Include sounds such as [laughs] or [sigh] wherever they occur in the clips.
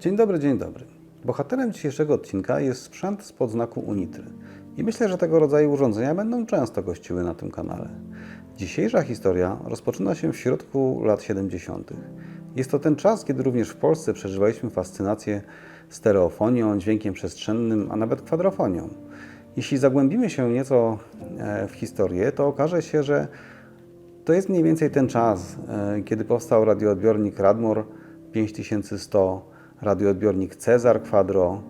Dzień dobry, dzień dobry. Bohaterem dzisiejszego odcinka jest sprzęt spod znaku Unitry. I myślę, że tego rodzaju urządzenia będą często gościły na tym kanale. Dzisiejsza historia rozpoczyna się w środku lat 70. Jest to ten czas, kiedy również w Polsce przeżywaliśmy fascynację stereofonią, dźwiękiem przestrzennym, a nawet kwadrofonią. Jeśli zagłębimy się nieco e, w historię, to okaże się, że to jest mniej więcej ten czas, e, kiedy powstał radioodbiornik Radmor 5100, radioodbiornik Cezar Quadro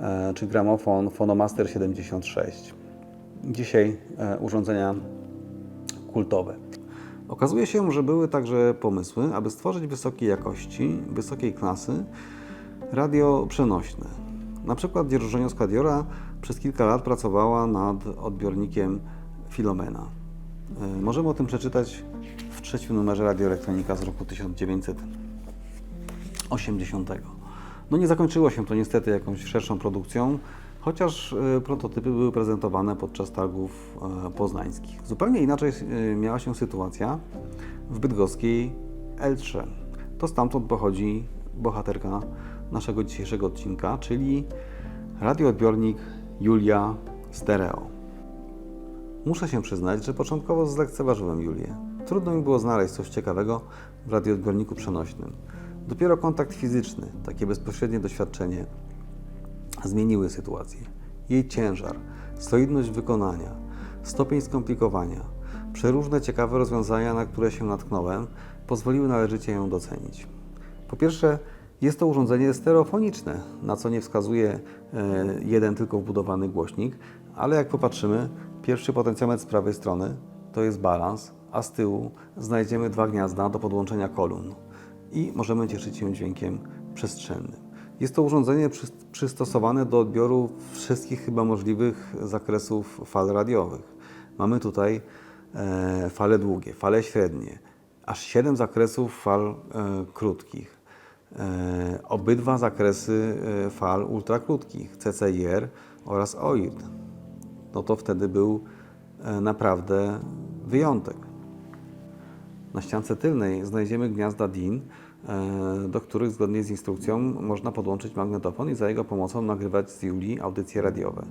e, czy gramofon Phonomaster 76. Dzisiaj e, urządzenia kultowe. Okazuje się, że były także pomysły, aby stworzyć wysokiej jakości, wysokiej klasy radio przenośne. Na przykład dzierżoniowska Diora przez kilka lat pracowała nad odbiornikiem Filomena. E, Możemy o tym przeczytać w trzecim numerze Radioelektronika z roku 1980. No nie zakończyło się to niestety jakąś szerszą produkcją, chociaż e, prototypy były prezentowane podczas targów e, poznańskich. Zupełnie inaczej e, miała się sytuacja w bydgoskiej Eltrze. To stamtąd pochodzi bohaterka naszego dzisiejszego odcinka, czyli radioodbiornik Julia Stereo. Muszę się przyznać, że początkowo zlekceważyłem Julię. Trudno mi było znaleźć coś ciekawego w radioodbiorniku przenośnym. Dopiero kontakt fizyczny, takie bezpośrednie doświadczenie zmieniły sytuację. Jej ciężar, solidność wykonania, stopień skomplikowania, przeróżne ciekawe rozwiązania, na które się natknąłem, pozwoliły należycie ją docenić. Po pierwsze, jest to urządzenie stereofoniczne, na co nie wskazuje e, jeden tylko wbudowany głośnik, ale jak popatrzymy, pierwszy potencjometr z prawej strony to jest balans, a z tyłu znajdziemy dwa gniazda do podłączenia kolumn i możemy cieszyć się dźwiękiem przestrzennym. Jest to urządzenie przy- przystosowane do odbioru wszystkich chyba możliwych zakresów fal radiowych. Mamy tutaj e, fale długie, fale średnie, aż 7 zakresów fal e, krótkich. E, obydwa zakresy fal ultrakrótkich, CCIR oraz OIRD. No to wtedy był naprawdę wyjątek. Na ściance tylnej znajdziemy gniazda DIN, do których zgodnie z instrukcją można podłączyć magnetofon i za jego pomocą nagrywać z Julii audycje radiowe.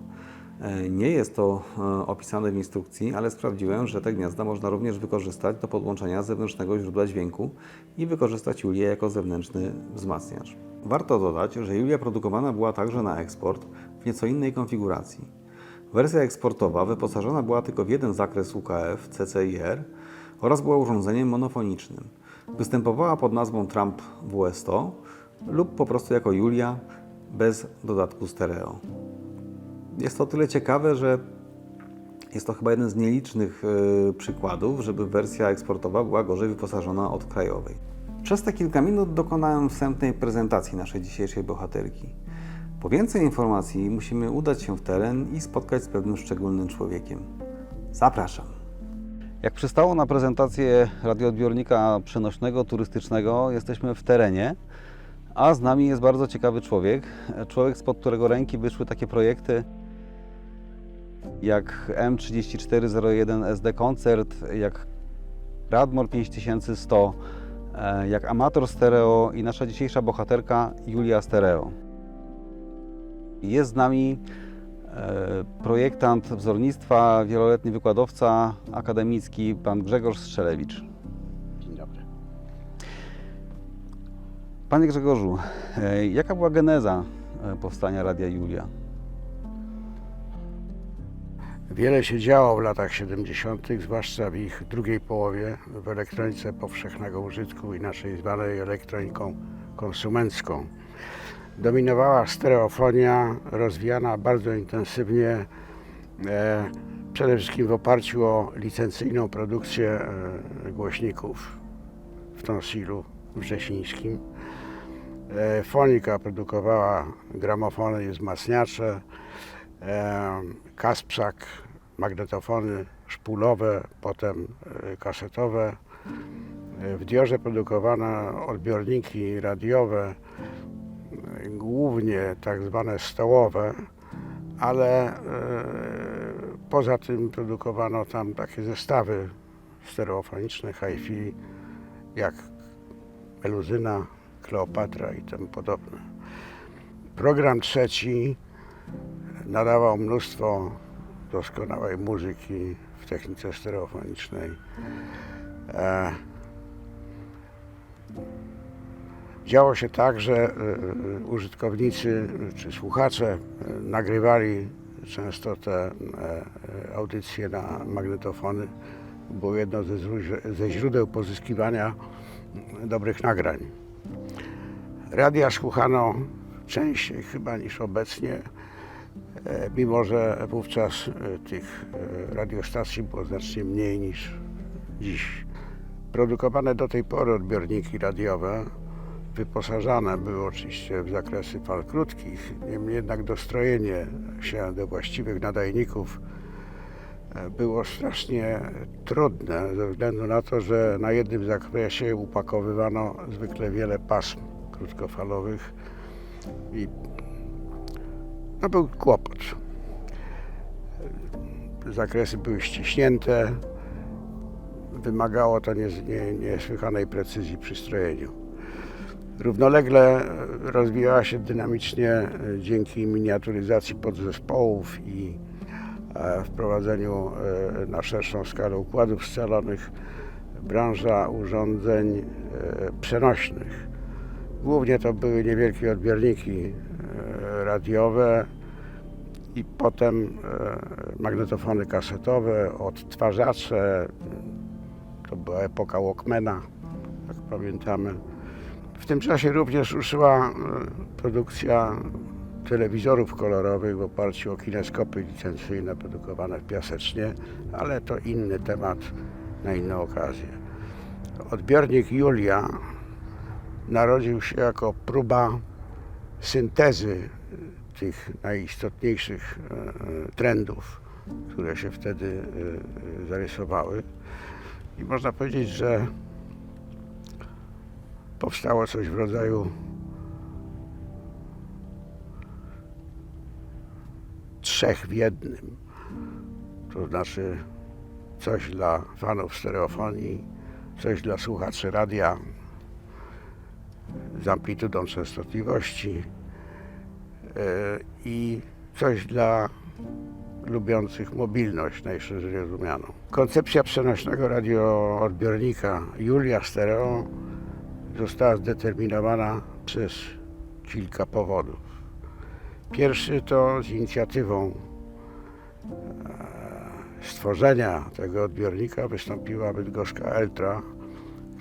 E, Nie jest to e, opisane w instrukcji, ale sprawdziłem, że te gniazda można również wykorzystać do podłączenia zewnętrznego źródła dźwięku i wykorzystać Julię jako zewnętrzny wzmacniacz. Warto dodać, że Julia produkowana była także na eksport w nieco innej konfiguracji. Wersja eksportowa wyposażona była tylko w jeden zakres UKF CCIR oraz była urządzeniem monofonicznym. Występowała pod nazwą Trump WS100 lub po prostu jako Julia bez dodatku stereo. Jest to tyle ciekawe, że jest to chyba jeden z nielicznych e, przykładów, żeby wersja eksportowa była gorzej wyposażona od krajowej. Przez te kilka minut dokonałem wstępnej prezentacji naszej dzisiejszej bohaterki. Po więcej informacji musimy udać się w teren i spotkać z pewnym szczególnym człowiekiem. Zapraszam. Jak przystało na prezentację radioodbiornika przenośnego, turystycznego, jesteśmy w terenie, a z nami jest bardzo ciekawy człowiek. Człowiek, spod którego ręki wyszły takie projekty jak M3401 SD Koncert, jak Radmor 5100, e, jak Amator Stereo i nasza dzisiejsza bohaterka Julia Stereo. Jest z nami projektant wzornictwa, wieloletni wykładowca akademicki, pan Grzegorz Strzelewicz. Dzień dobry. Panie Grzegorzu, e, jaka była geneza e, powstania Radia Julia? Wiele się działo w latach 70., zwłaszcza w ich drugiej połowie w elektronice powszechnego użytku, inaczej zwanej elektroniką konsumencką. Dominowała stereofonia, rozwijana bardzo intensywnie, e, przede wszystkim w oparciu o licencyjną produkcję e, głośników w Tonsilu wrzesińskim. E, Fonika produkowała gramofony i wzmacniacze, e, Kasprzak, magnetofony szpulowe, potem e, kasetowe. E, W Diorze produkowano odbiorniki radiowe, głównie tak zwane stołowe, ale e, poza tym produkowano tam takie zestawy stereofoniczne, hi-fi, jak Meluzyna, Kleopatra i tym podobne. Program trzeci nadawał mnóstwo doskonałej muzyki w technice stereofonicznej. E, Działo się tak, że e, e, użytkownicy czy słuchacze e, nagrywali często te audycje na magnetofony. Było jedno ze, źródeł pozyskiwania dobrych nagrań. Radia słuchano częściej chyba niż obecnie, mimo że wówczas tych radiostacji było znacznie mniej niż dziś. Produkowane do tej pory odbiorniki radiowe wyposażane były oczywiście w zakresy fal krótkich, niemniej jednak dostrojenie się do właściwych nadajników e, było strasznie trudne ze względu na to, że na jednym zakresie upakowywano zwykle wiele pasm krótkofalowych i no był kłopot. Zakresy były ściśnięte, wymagało to nies- nie- niesłychanej precyzji przy strojeniu. Równolegle rozwijała się dynamicznie e, dzięki miniaturyzacji podzespołów i e, wprowadzeniu e, na szerszą skalę układów scalonych branża urządzeń przenośnych. Głównie to były niewielkie odbiorniki radiowe i potem magnetofony kasetowe, odtwarzacze. To była epoka Walkmana, jak pamiętamy. W tym czasie również ruszyła e, produkcja telewizorów kolorowych w oparciu o kineskopy licencyjne produkowane w Piasecznie, ale to inny temat na inną okazję. Odbiornik Julia narodził się jako próba syntezy tych najistotniejszych e, trendów, które się wtedy e, zarysowały. I można powiedzieć, że powstało coś w rodzaju trzech w jednym. To znaczy coś dla fanów stereofonii, coś dla słuchaczy radia z amplitudą częstotliwości e, i coś dla lubiących mobilność najszerzej rozumianą. Koncepcja przenośnego radioodbiornika Julia Stereo została zdeterminowana przez kilka powodów. Pierwszy to z inicjatywą e, stworzenia tego odbiornika wystąpiła bydgoszka Eltra,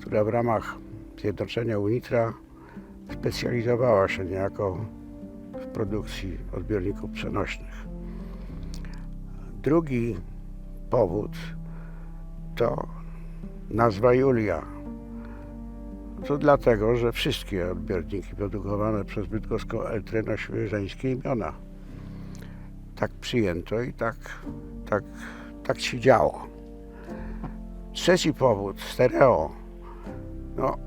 która w ramach Zjednoczenia Unitra specjalizowała się niejako w produkcji odbiorników przenośnych. Drugi powód to nazwa Julia. To dlatego, że wszystkie odbiorniki produkowane przez bydgoską Eltrę nosiły żeńskie imiona. Tak przyjęto i tak, tak, tak się działo. Trzeci powód, stereo. No,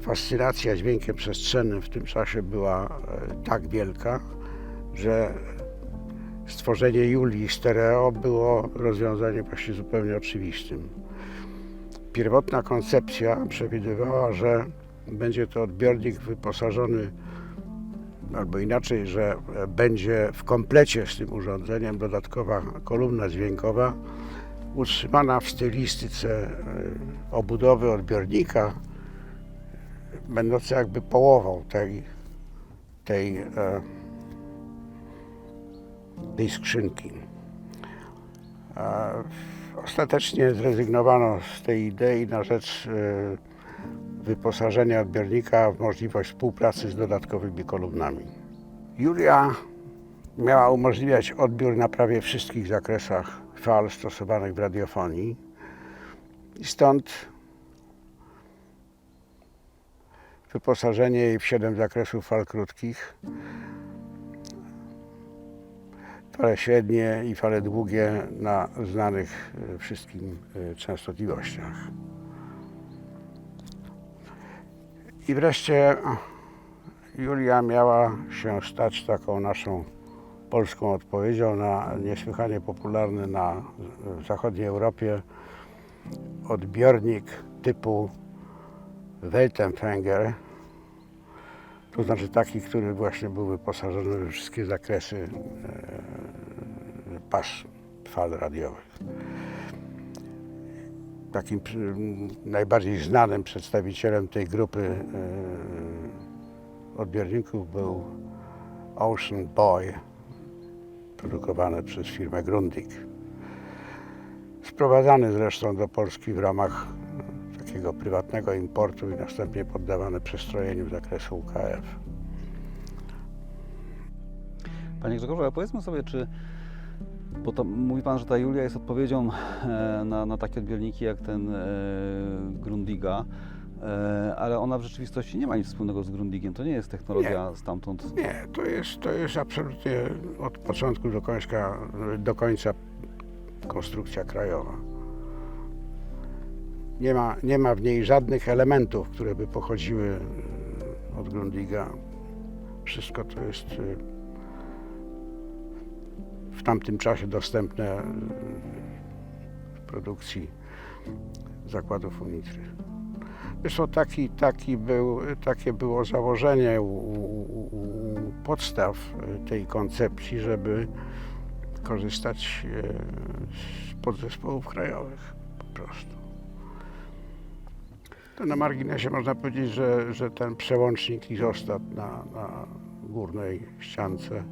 fascynacja dźwiękiem przestrzennym w tym czasie była e, tak wielka, że stworzenie Julii stereo było rozwiązaniem właśnie zupełnie oczywistym. Pierwotna koncepcja przewidywała, że będzie to odbiornik wyposażony, albo inaczej, że będzie w komplecie z tym urządzeniem dodatkowa kolumna dźwiękowa, utrzymana w stylistyce e, obudowy odbiornika, będąca jakby połową tej, tej, e, tej skrzynki. Ostatecznie zrezygnowano z tej idei na rzecz e, wyposażenia odbiornika w możliwość współpracy z dodatkowymi kolumnami. Julia miała umożliwiać odbiór na prawie wszystkich zakresach fal stosowanych w radiofonii i stąd wyposażenie jej w 7 zakresów fal krótkich, fale średnie i fale długie na znanych e, wszystkim e, częstotliwościach. I wreszcie Julia miała się stać taką naszą polską odpowiedzią na niesłychanie popularny na zachodniej Europie odbiornik typu Weltenfänger. To znaczy taki, który właśnie był wyposażony we wszystkie zakresy e, pas fal radiowych. Takim najbardziej znanym przedstawicielem tej grupy e, odbiorników był Ocean Boy, produkowany przez firmę Grundig. Sprowadzany zresztą do Polski w ramach takiego prywatnego importu i następnie poddawany przestrojeniu z zakresu UKF. Panie Grzegorzu, ale powiedzmy sobie, czy. Bo to mówi Pan, że ta Julia jest odpowiedzią e, na, na takie odbiorniki jak ten e, Grundiga, e, ale ona w rzeczywistości nie ma nic wspólnego z Grundigiem. To nie jest technologia stamtąd. Nie, to jest, to jest absolutnie od początku do końca, do końca konstrukcja krajowa. Nie ma, nie ma w niej żadnych elementów, które by pochodziły od Grundiga. Wszystko to jest e, w tamtym czasie dostępne w produkcji zakładów Unitry. Zresztą taki, taki był, takie było założenie u, u, u podstaw tej koncepcji, żeby korzystać e, z podzespołów krajowych po prostu. To na marginesie można powiedzieć, że, że ten przełącznik izostat na, na górnej ściance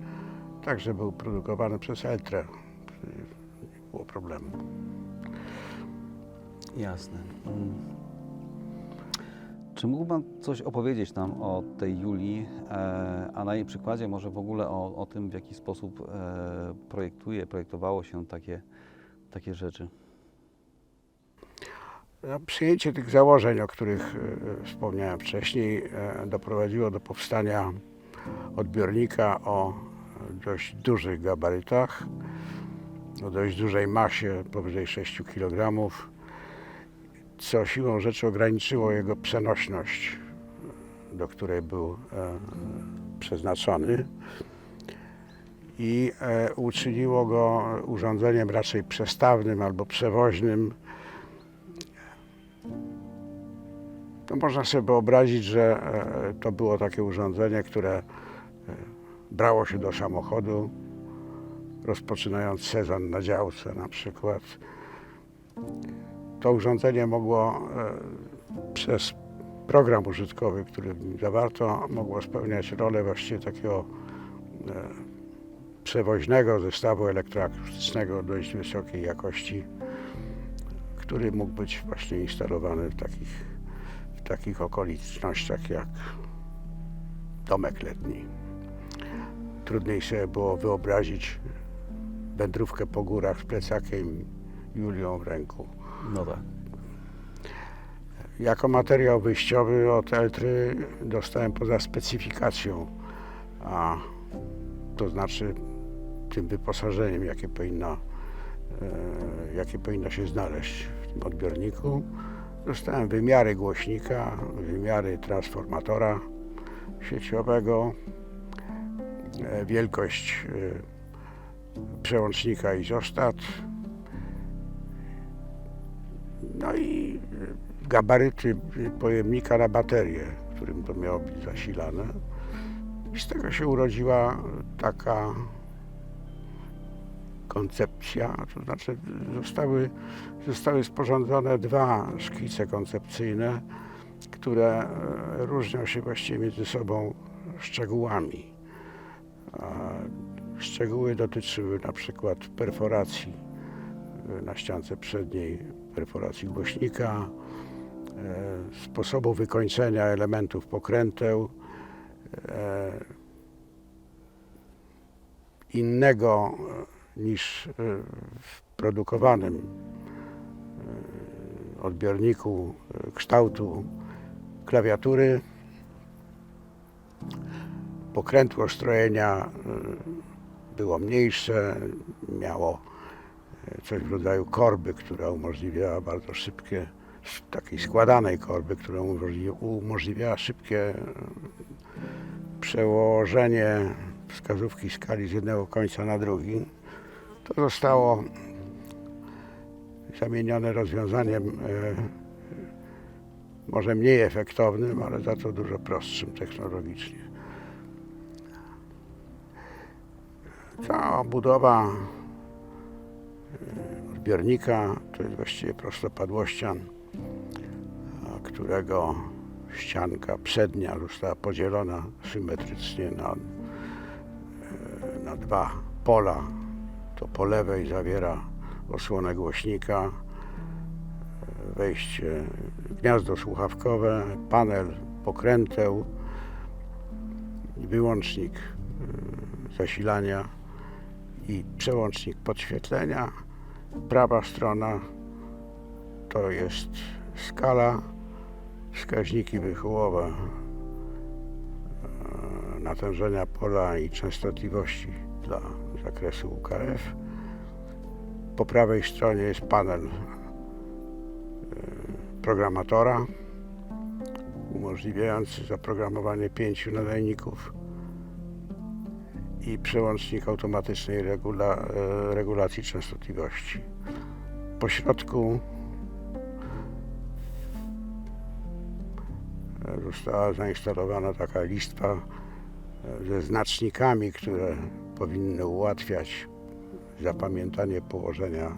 także był produkowany przez Eltre. Nie było problemu. Jasne. Mm. Czy mógł Pan coś opowiedzieć nam o tej Julii, e, a na jej przykładzie może w ogóle o, o tym, w jaki sposób e, projektuje, projektowało się takie, takie rzeczy? No, Przyjęcie tych założeń, o których e, wspomniałem wcześniej, doprowadziło do powstania odbiornika o dość dużych gabarytach, o dość dużej masie, powyżej 6 kg, co siłą rzeczy ograniczyło jego przenośność, do której był e, przeznaczony. I e, uczyniło go urządzeniem raczej przestawnym albo przewoźnym, to można sobie wyobrazić, że e, to było takie urządzenie, które brało się do samochodu, rozpoczynając sezon na działce na przykład. To urządzenie mogło e, przez program użytkowy, który zawarto, mogło spełniać rolę właściwie takiego e, przewoźnego zestawu elektroakustycznego dość wysokiej jakości, który mógł być właśnie instalowany w takich w takich okolicznościach jak domek letni. Trudniej sobie było wyobrazić wędrówkę po górach z plecakiem Julią w ręku. No tak. Jako materiał wyjściowy od Eltry dostałem poza specyfikacją, a to znaczy tym wyposażeniem, jakie powinno, e, jakie powinno się znaleźć w tym odbiorniku. Dostałem wymiary głośnika, wymiary transformatora sieciowego, wielkość e, przełącznika izostat, no i e, gabaryty pojemnika na baterię, którym to miało być zasilane. I z tego się urodziła taka koncepcja, to znaczy zostały, zostały sporządzone dwa szkice koncepcyjne, które e, różnią się właściwie między sobą szczegółami. Szczegóły dotyczyły na przykład perforacji e, na ściance przedniej, perforacji głośnika, e, sposobu wykończenia elementów pokręteł, e, innego niż w produkowanym odbiorniku kształtu klawiatury. Pokrętło strojenia e, było mniejsze, miało e, coś w rodzaju korby, która umożliwiała bardzo szybkie, takiej składanej korby, która umożli- umożliwiała szybkie e, przełożenie wskazówki skali z jednego końca na drugi. To zostało zamienione rozwiązaniem może mniej efektownym, ale za to dużo prostszym technologicznie. Cała budowa y, odbiornika to jest właściwie prostopadłościan, którego ścianka przednia została podzielona symetrycznie na, y, na dwa pola. To po lewej zawiera osłonę głośnika, y, wejście, gniazdo słuchawkowe, panel pokręteł, wyłącznik zasilania i przełącznik podświetlenia. Prawa strona to jest skala, wskaźniki wychyłowe e, natężenia pola i częstotliwości dla zakresu UKF. Po prawej stronie jest panel e, programatora umożliwiający zaprogramowanie pięciu nadajników i przełącznik automatycznej regula, e, regulacji częstotliwości. Po środku e, została zainstalowana taka listwa e, ze znacznikami, które powinny ułatwiać zapamiętanie położenia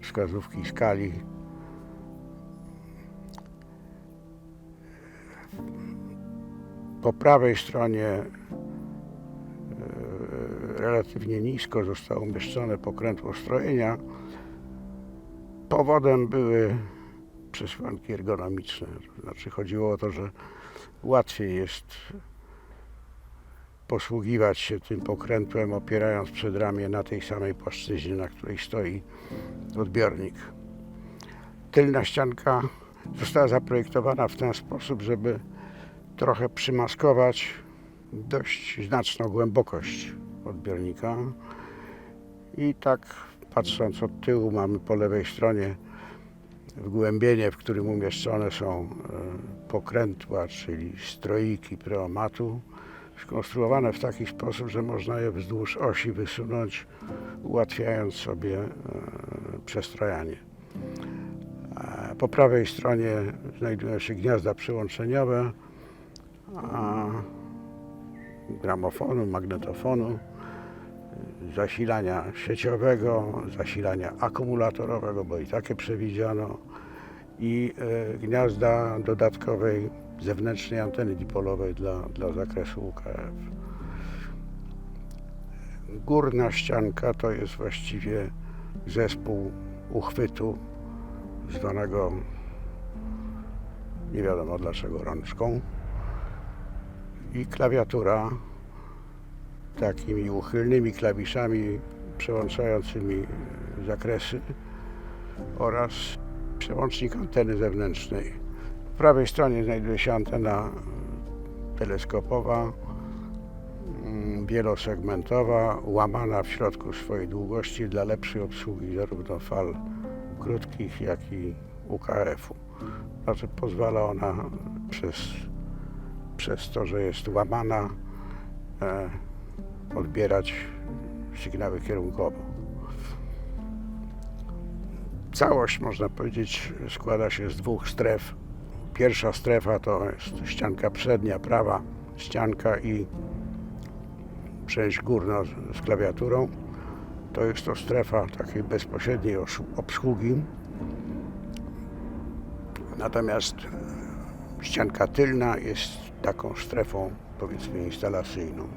wskazówki skali. Po prawej stronie relatywnie nisko zostało umieszczone pokrętło strojenia. Powodem były przesłanki ergonomiczne. Znaczy chodziło o to, że łatwiej jest posługiwać się tym pokrętłem, opierając przedramię na tej samej płaszczyźnie, na której stoi odbiornik. Tylna ścianka została zaprojektowana w ten sposób, żeby trochę przymaskować dość znaczną głębokość odbiornika. I tak patrząc od tyłu mamy po lewej stronie wgłębienie, w którym umieszczone są e, pokrętła, czyli stroiki preomatu, skonstruowane w taki sposób, że można je wzdłuż osi wysunąć, ułatwiając sobie e, przestrojanie. E, Po prawej stronie znajdują się gniazda przyłączeniowe, gramofonu, magnetofonu, zasilania sieciowego, zasilania akumulatorowego, bo i takie przewidziano, i e, gniazda dodatkowej zewnętrznej anteny dipolowej dla, dla zakresu UKF. Górna ścianka to jest właściwie zespół uchwytu zwanego nie wiadomo dlaczego rączką i klawiatura takimi uchylnymi klawiszami przełączającymi zakresy oraz przełącznik anteny zewnętrznej. Po prawej stronie znajduje się antena teleskopowa, mm, wielosegmentowa, łamana w środku swojej długości dla lepszej obsługi zarówno fal krótkich, jak i UKF-u. Znaczy pozwala ona przez, przez to, że jest łamana, e, odbierać sygnały kierunkowo. Całość, można powiedzieć, składa się z dwóch stref. Pierwsza strefa to jest ścianka przednia, prawa ścianka i część górna z, klawiaturą. To jest to strefa takiej bezpośredniej obsługi. Natomiast ścianka tylna jest taką strefą, powiedzmy, instalacyjną,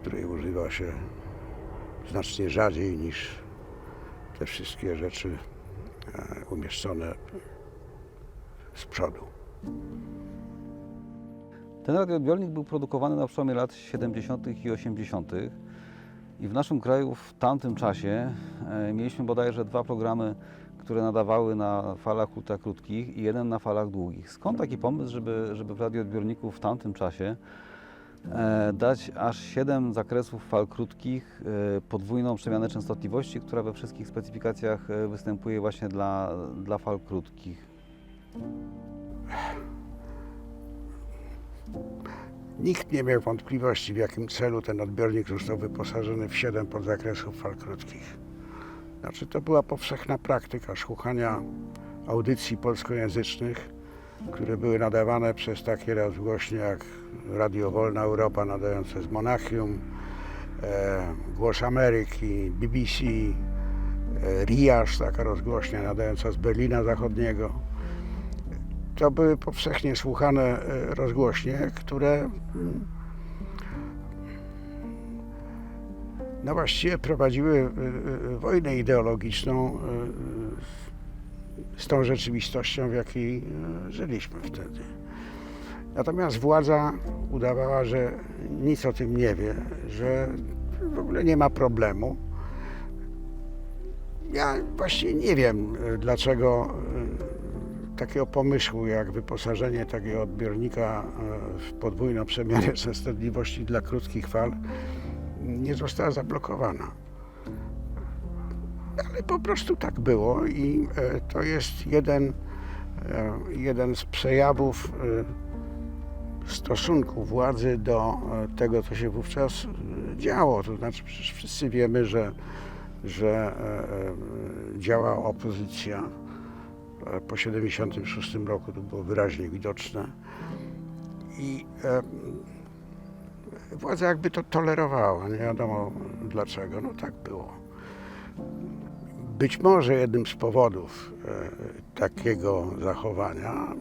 której używa się znacznie rzadziej niż te wszystkie rzeczy e, umieszczone z przodu. Ten radioodbiornik był produkowany na przełomie lat 70. i 80. I w naszym kraju w tamtym czasie e, mieliśmy bodajże dwa programy, które nadawały na falach ultrakrótkich i jeden na falach długich. Skąd taki pomysł, żeby, żeby w radioodbiorniku w tamtym czasie dać aż 7 zakresów fal krótkich, e, podwójną przemianę częstotliwości, która we wszystkich specyfikacjach e, występuje właśnie dla, dla fal krótkich? Nikt nie miał wątpliwości, w jakim celu ten odbiornik został wyposażony w 7 podzakresów fal krótkich. Znaczy, to była powszechna praktyka słuchania audycji polskojęzycznych, które były nadawane przez takie rozgłośnie jak Radio Wolna Europa nadające z Monachium, e, Głos Ameryki, BBC, e, taka rozgłośnia nadająca z Berlina Zachodniego. To były powszechnie słuchane e, rozgłośnie, które mm, no właściwie prowadziły e, e, wojnę ideologiczną z tą rzeczywistością, w jakiej e, żyliśmy wtedy. Natomiast władza udawała, że nic o tym nie wie, że w ogóle nie ma problemu. Ja właśnie nie wiem, dlaczego e, takiego pomysłu jak wyposażenie takiego odbiornika e, w podwójną przemianę częstotliwości [laughs] dla krótkich fal nie została zablokowana. Ale po prostu tak było i e, to jest jeden, e, jeden z przejawów e, stosunku władzy do tego, co się wówczas działo. To znaczy, przecież wszyscy wiemy, że, że działa opozycja. Po 76 roku to było wyraźnie widoczne. I władza jakby to tolerowała, nie wiadomo dlaczego. No tak było. Być może jednym z powodów e, takiego zachowania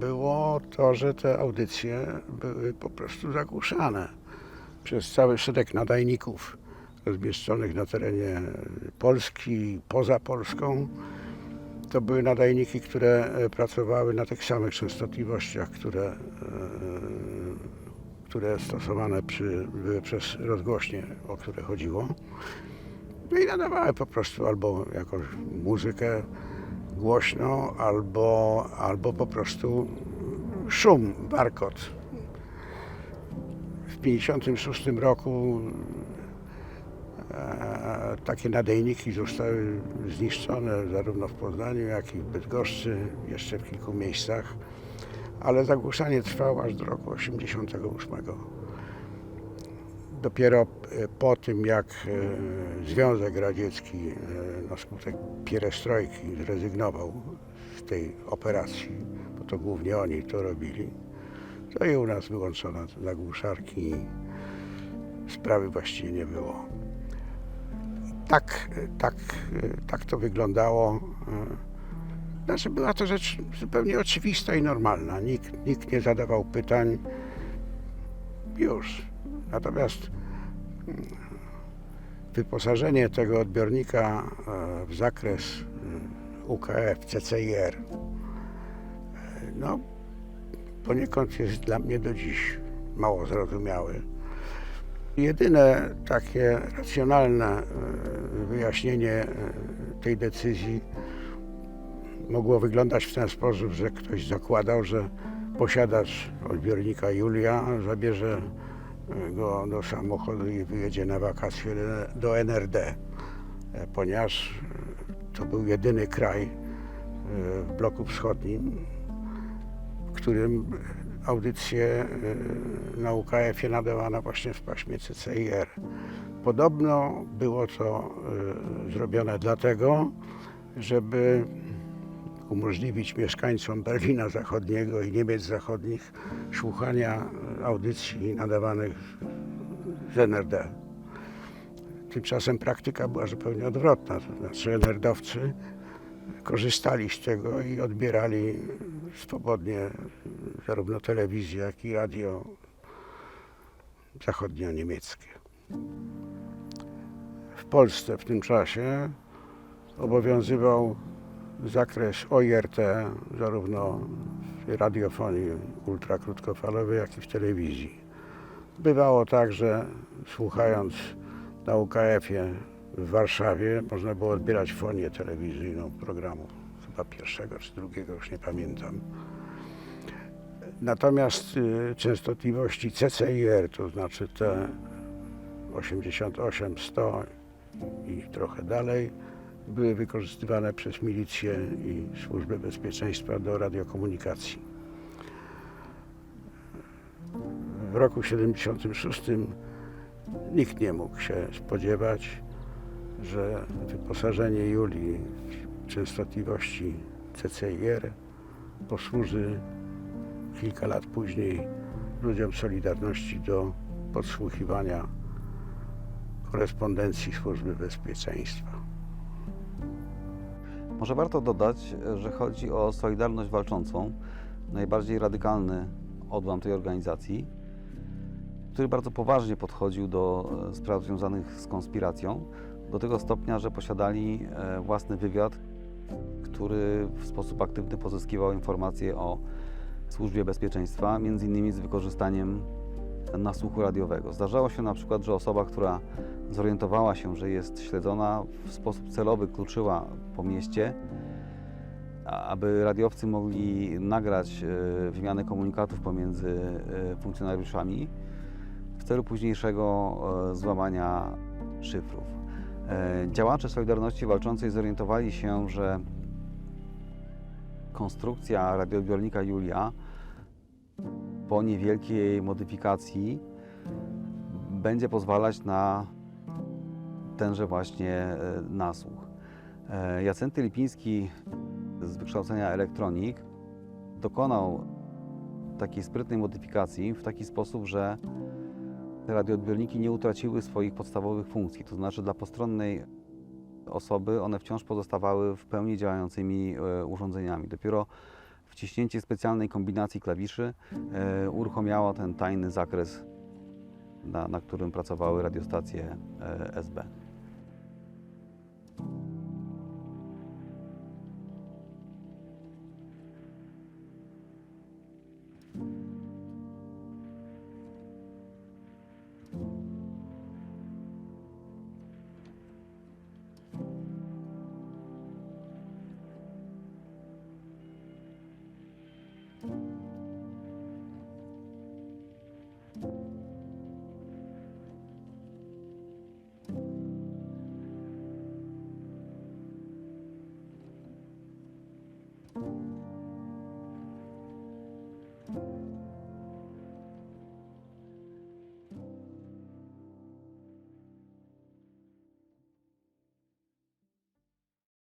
było to, że te audycje były po prostu zagłuszane przez cały szereg nadajników rozmieszczonych na terenie Polski, poza Polską. To były nadajniki, które e, pracowały na tych samych częstotliwościach, które, e, które stosowane przy, były przez rozgłośnie, o które chodziło. I nadawały po prostu albo jakąś muzykę głośną, albo, albo po prostu szum, warkot. W 1956 roku e, takie nadajniki zostały zniszczone zarówno w Poznaniu, jak i w Bydgoszczy, jeszcze w kilku miejscach, ale zagłuszanie trwało aż do roku 1988 dopiero e, po tym, jak e, Związek Radziecki e, na skutek pierestrojki zrezygnował z tej operacji, bo to głównie oni to robili, to i u nas wyłączono zagłuszarki i sprawy właściwie nie było. Tak, tak, tak to wyglądało. Znaczy była to rzecz zupełnie oczywista i normalna. Nikt, nikt nie zadawał pytań. Już. Natomiast mm, wyposażenie tego odbiornika e, w zakres mm, UKF, CCIR, e, no poniekąd jest dla mnie do dziś mało zrozumiały. Jedyne takie racjonalne e, wyjaśnienie tej decyzji mogło wyglądać w ten sposób, że ktoś zakładał, że posiadacz odbiornika Julia zabierze go do samochodu i wyjedzie na wakacje do NRD, ponieważ to był jedyny kraj e, w bloku wschodnim, w którym audycje e, na UKF-ie nadawano właśnie w paśmie CCIR. Podobno było to e, zrobione dlatego, żeby umożliwić mieszkańcom Berlina Zachodniego i Niemiec Zachodnich słuchania audycji nadawanych z NRD. Tymczasem praktyka była zupełnie odwrotna, to znaczy NRD-owcy korzystali z tego i odbierali swobodnie zarówno telewizję, jak i radio zachodnio-niemieckie. W Polsce w tym czasie obowiązywał zakres OIRT zarówno w radiofonii ultrakrótkofalowej, jak i w telewizji. Bywało tak, że słuchając na UKF-ie w Warszawie można było odbierać fonię telewizyjną programu, chyba pierwszego czy drugiego, już nie pamiętam. Natomiast y, częstotliwości CCIR, to znaczy te 88, 100 i trochę dalej, były wykorzystywane przez milicję i służby bezpieczeństwa do radiokomunikacji. W roku 76 nikt nie mógł się spodziewać, że wyposażenie Julii w częstotliwości CCIR posłuży kilka lat później ludziom Solidarności do podsłuchiwania korespondencji Służby Bezpieczeństwa. Może warto dodać, że chodzi o Solidarność Walczącą, najbardziej radykalny odłam tej organizacji, który bardzo poważnie podchodził do e, spraw związanych z konspiracją, do tego stopnia, że posiadali e, własny wywiad, który w sposób aktywny pozyskiwał informacje o służbie bezpieczeństwa, między innymi z wykorzystaniem nasłuchu radiowego. Zdarzało się na przykład, że osoba, która zorientowała się, że jest śledzona, w sposób celowy kluczyła po mieście, aby radiowcy mogli nagrać e, wymianę komunikatów pomiędzy e, funkcjonariuszami w celu późniejszego e, złamania szyfrów. Działacze Solidarności Walczącej zorientowali się, że konstrukcja radioodbiornika Julia po niewielkiej modyfikacji będzie pozwalać na tenże właśnie e, nasłuch. E, Jacenty Lipiński z wykształcenia elektronik dokonał takiej sprytnej modyfikacji w taki sposób, że radioodbiorniki nie utraciły swoich podstawowych funkcji, to znaczy dla postronnej osoby one wciąż pozostawały w pełni działającymi e, urządzeniami. Dopiero wciśnięcie specjalnej kombinacji klawiszy e, uruchomiało ten tajny zakres, na, na którym pracowały radiostacje e, SB.